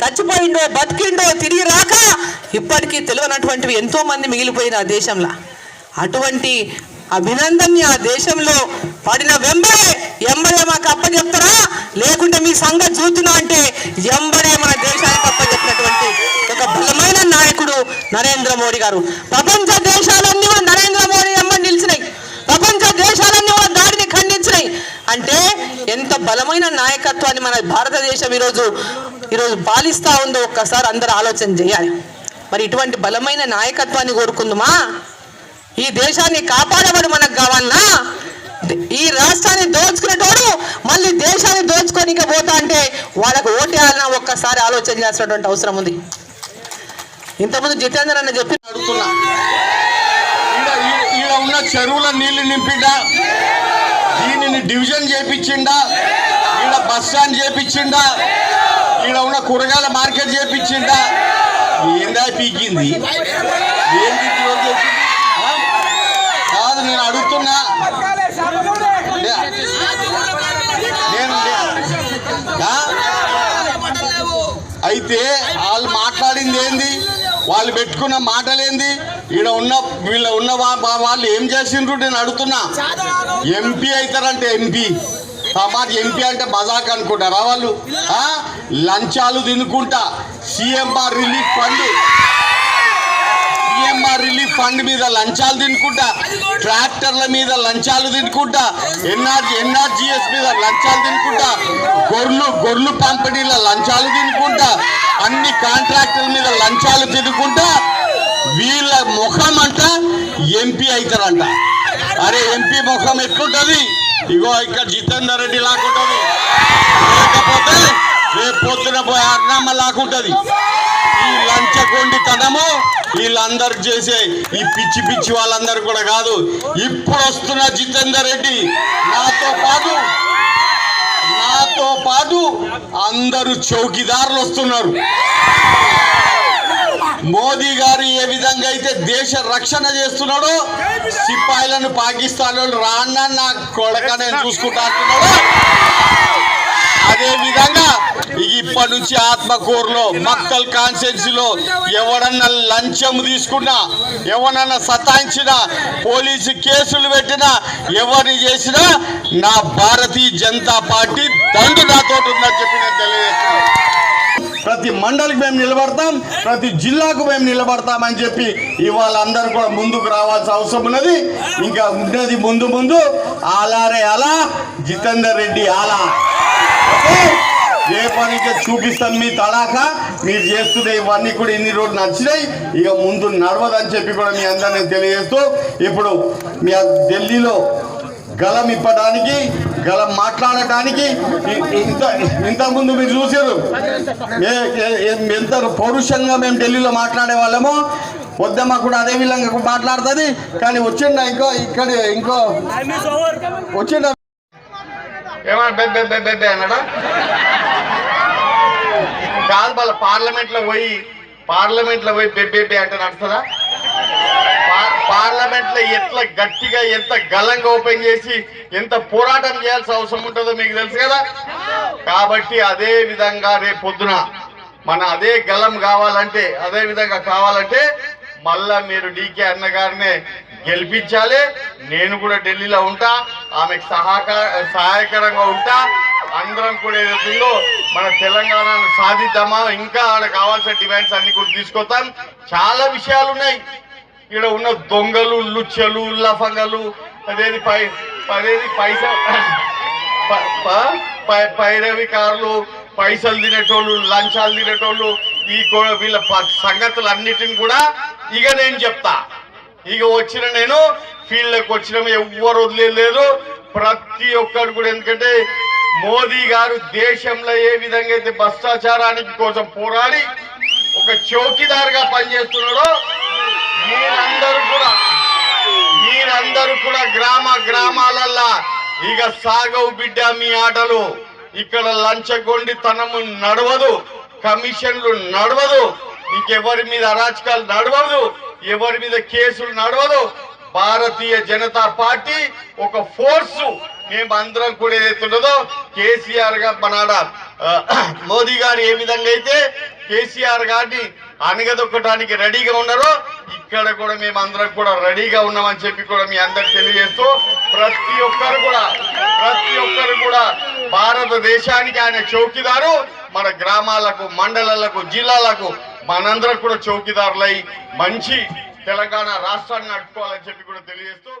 చచ్చిపోయిండో బతికిండో తిరిగి రాక ఇప్పటికీ తెలియనటువంటివి ఎంతోమంది మిగిలిపోయిన ఆ దేశంలో. అటువంటి అభినందన్ని ఆ దేశంలో పడిన వెంబడే ఎంబడే మాకు అప్పచెప్తారా? లేకుంటే మీ సంగతి చూస్తున్నా అంటే ఎంబడే మన దేశానికి అప్పచెప్పినటువంటి ఒక బలమైన నాయకుడు నరేంద్ర మోడీ గారు. ప్రపంచ దేశాలన్నీ కూడా నరేంద్ర మోడీ ఎంబడి నిలిచినాయి. ప్రపంచ దేశాలన్నీ కూడా దాడిని ఖండించినాయి. అంటే ఎంత బలమైన నాయకత్వాన్ని మన భారతదేశం ఈరోజు ఈరోజు పాలిస్తా ఉందో ఒక్కసారి అందరూ ఆలోచన చేయాలి. మరి ఇటువంటి బలమైన నాయకత్వాన్ని కోరుకుందామా? ఈ దేశాన్ని కాపాడబడి మనకు కావాలన్నా ఈ రాష్ట్రాన్ని దోచుకునేటోడు మళ్ళీ దేశాన్ని దోచుకొని పోతా అంటే వాళ్ళకు ఓటేయాలన్నా ఒక్కసారి ఆలోచన చేసినటువంటి అవసరం ఉంది. ఇంతకుముందు జితేందర్ అన్న చెప్పి అడుగుతున్నా. ఈ- ఈడ ఉన్న చెరువుల నీళ్ళు నింపిండా? దీనిని డివిజన్ చేపించిండా? ఈడ బస్ స్టాండ్ చేపించిండా? ఈడ ఉన్న కూరగాయల మార్కెట్ చేపించిండా? ఏందా పీకింది? ఏంది నేను అడుగుతున్నా. అయితే వాళ్ళు మాట్లాడింది ఏంది? వాళ్ళు పెట్టుకున్న మాటలేంది? ఈడ ఉన్న వీళ్ళ ఉన్న వాళ్ళు ఏం చేసిండ్రు? నేను అడుగుతున్నా. ఎంపీ అవుతారంటే ఎంపీ. సమాజ్ ఎంపీ అంటే మజాక్ అనుకుంటారా వాళ్ళు? ఆ? లంచాలు తినుకుంటా. CMR relief fund. IMR relief fund మీద లంచాలు తినుకుంటా ట్రాక్టర్ల మీద లంచాలు తినుకుంటా ఎన్ఆర్ ఎన్ఆర్జిఎస్ మీద లంచాలు తినుకుంటా గొర్రెలు గొర్రెలు పంపిణీల లంచాలు తినుకుంటా అన్ని కాంట్రాక్టర్ల మీద లంచాలు తినుకుంటా వీళ్ళ ముఖం అంట ఎంపీ అవుతారంట. అరే ఎంపీ ముఖం ఎట్లుంటది? ఇగో ఇక్కడ జితేందర్ రెడ్డి లాకుంటుంది. లేకపోతే రేపు పొద్దున పోయి అర్ణమ్మ లాకుంటుంది. లంచగొండితనము వీళ్ళందరూ చేసే ఈ పిచ్చి పిచ్చి వాళ్ళందరూ కూడా కాదు. ఇప్పుడు వస్తున్న జితేందర్ రెడ్డి నాతో పాటు నాతో పాటు అందరూ చౌకీదారులు వస్తున్నారు. మోదీ గారు ఏ విధంగా అయితే దేశ రక్షణ చేస్తున్నాడో సిపాయిలను పాకిస్తాన్ వాళ్ళు రాన్నా నా కొడక నేను చూసుకుంటా అదే విధంగా ఇప్పటి నుంచి ఆత్మకూరులో మక్కల్ కాన్స్టెన్సీలో ఎవడన్నా లంచం తీసుకున్నా ఎవరన్నా సతాయించినా పోలీసు కేసులు పెట్టినా ఎవరిని చేసినా నా భారతీయ జనతా పార్టీ దండు నాతో ఉందని చెప్పి నేను తెలియజేస్తున్నాను. ప్రతి మండలికి మేము నిలబడతాం ప్రతి జిల్లాకు మేము నిలబడతామని చెప్పి ఇవాళ అందరూ కూడా ముందుకు రావాల్సిన అవసరం ఉన్నది. ఇంకా ఉన్నది ముందు ముందు ఆలారే అలా జితేందర్ రెడ్డి అలా. ఏ పనికి చూపిస్తాం మీ తడాక? మీరు చేస్తున్న ఇవన్నీ కూడా ఇన్ని రోజులు నచ్చినాయి ఇక ముందు నడవదని చెప్పి కూడా మీ అందరినీ తెలియజేస్తూ ఇప్పుడు మీ ఢిల్లీలో గలం ఇప్పడానికి గలం మాట్లాడటానికి ఇంత ఇంతకుముందు మీరు చూసారు ఎంత పౌరుషంగా మేము ఢిల్లీలో మాట్లాడే వాళ్ళము వద్దమ్మ కూడా అదే విధంగా మాట్లాడుతుంది. కానీ వచ్చిండ ఇంకో ఇక్కడ ఇంకో వచ్చిండ ఏమన్నా బె- బె- బె- బె- బె అన్నాడా? కాదు వాళ్ళ పార్లమెంట్లో పోయి పార్లమెంట్లో పోయి బెబ్బే అంటే నడుస్తుందా? పా- పార్లమెంట్లో ఎట్లా గట్టిగా ఎంత గలంగా ఓపెన్ చేసి ఎంత పోరాటం చేయాల్సిన అవసరం ఉంటుందో మీకు తెలుసు కదా? కాబట్టి అదే విధంగా రేపు పొద్దున మన అదే గలం కావాలంటే అదే విధంగా కావాలంటే మళ్ళా మీరు డీకే అన్న గారినే గెలిపించాలి. నేను కూడా ఢిల్లీలో ఉంటా. ఆమెకు సహాకార సహాయకరంగా ఉంటా. అందరం కూడా ఏదైతుందో మన తెలంగాణను సాధిద్దామా? ఇంకా ఆడ కావాల్సిన డిమాండ్స్ అన్ని కూడా తీసుకొస్తాం. చాలా విషయాలు ఉన్నాయి. ఇక్కడ ఉన్న దొంగలు లుచ్చలు లఫంగలు అదేది పై అదేది పైసా పైరవి కార్లు పైసలు తినేటోళ్ళు లంచాలు తినేటోళ్ళు ఈ కో- వీళ్ళ ప- సంగతులన్నిటిని కూడా ఇక నేను చెప్తా. ఇక వచ్చిన నేను ఫీల్డ్లోకి వచ్చిన ఎవ్వరు వదిలేదు ప్రతి ఒక్కరు కూడా ఎందుకంటే మోదీ గారు దేశంలో ఏ విధంగా అయితే భ్రష్టాచారానికి కోసం పోరాడి ఒక చౌకీదారుగా పనిచేస్తున్నాడో మీరందరూ కూడా మీరందరూ కూడా గ్రామ గ్రామాలల్లా ఇక సాగవు బిడ్డ మీ ఆటలు. ఇక్కడ లంచగొండితనము నడవదు కమిషన్లు నడవదు ఇంకెవరి మీద అరాచకాలు నడవదు. ఎవరి మీద కేసులు నడవదు. భారతీయ జనతా పార్టీ ఒక ఫోర్సు. మేము అందరం కూడా ఏదైతే కేసీఆర్గా మనాడ మోదీ గారు ఏ విధంగా అయితే కేసీఆర్ గారిని అనగదొక్కడానికి రెడీగా ఉన్నారో ఇక్కడ కూడా మేము అందరం కూడా రెడీగా ఉన్నామని చెప్పి కూడా మీ అందరికి తెలియజేస్తూ ప్రతి ఒక్కరు కూడా ప్రతి ఒక్కరు కూడా భారతదేశానికి ఆయన చౌకీదారు. మన గ్రామాలకు మండలాలకు జిల్లాలకు మనందరం కూడా చౌకీదారులై మంచి తెలంగాణ రాష్ట్రాన్ని నడుపుకోవాలని చెప్పి కూడా తెలియజేస్తూ